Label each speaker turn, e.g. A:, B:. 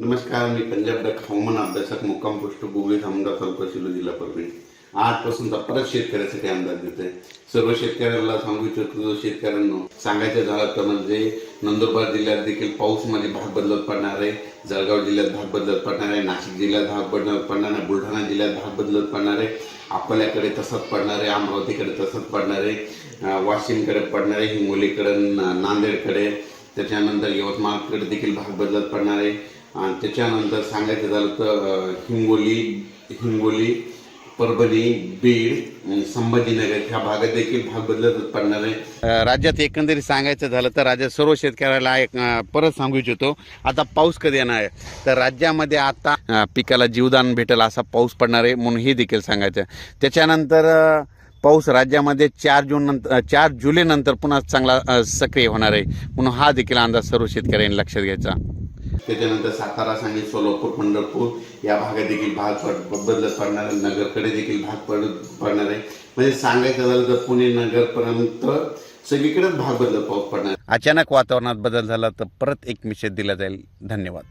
A: नमस्कार मी पंजाब हवामान अभ्यासक मुक्काम पोस्ट गुगली धामणगाव तालुका शिलो जिल्हा परभणी. आजपासूनचा परत शेतकऱ्यासाठी अंदाज देतोय. सर्व शेतकऱ्यांना सांगू इच्छितो शेतकऱ्यांना सांगायचं झालं तर म्हणजे नंदुरबार जिल्ह्यात देखील पाऊसमध्ये भाग बदलत पडणार आहे. जळगाव जिल्ह्यात भाग बदलत पडणार आहे. नाशिक जिल्ह्यात भाग बदलत पडणार आहे. बुलढाणा जिल्ह्यात भाग बदलत पडणार आहे. अकोल्याकडे तसंच पडणार आहे. अमरावतीकडे तसंच पडणार आहे. वाशिमकडे पडणार आहे. हिंगोलीकडे नांदेडकडे. त्याच्यानंतर यवतमाळकडे देखील भाग बदलत पडणार आहे. आणि त्याच्यानंतर सांगायचं झालं तर हिंगोली हिंगोली परभणी बीड संभाजीनगर ह्या भागात देखील भाग बदलतच पडणार आहे. राज्यात एकंदरीत सांगायचं झालं तर राज्यात सर्व शेतकऱ्याला एक परत सांगू इच्छितो. आता पाऊस कधी येणार आहे? तर राज्यामध्ये आता पिकाला जीवदान भेटेल असा पाऊस पडणार आहे म्हणून हे देखील सांगायचं त्याच्यानंतर पाऊस राज्यामध्ये चार जून नंतर चार जुलैनंतर पुन्हा चांगला सक्रिय होणार आहे. म्हणून हा देखील अंदाज सर्व शेतकऱ्यांनी लक्षात घ्यायचा. त्याच्यानंतर सातारा सांगली सोलापूर पंढरपूर या भागात देखील भाग पड बदलत पडणार आहे नगरकडे देखील भाग पड पडणार आहे म्हणजे सांगायचं झालं तर पुणे नगरपर्यंत सगळीकडेच भाग बदलत पडणार अचानक वातावरणात बदल झाला तर परत एक निषेध दिला जाईल. धन्यवाद.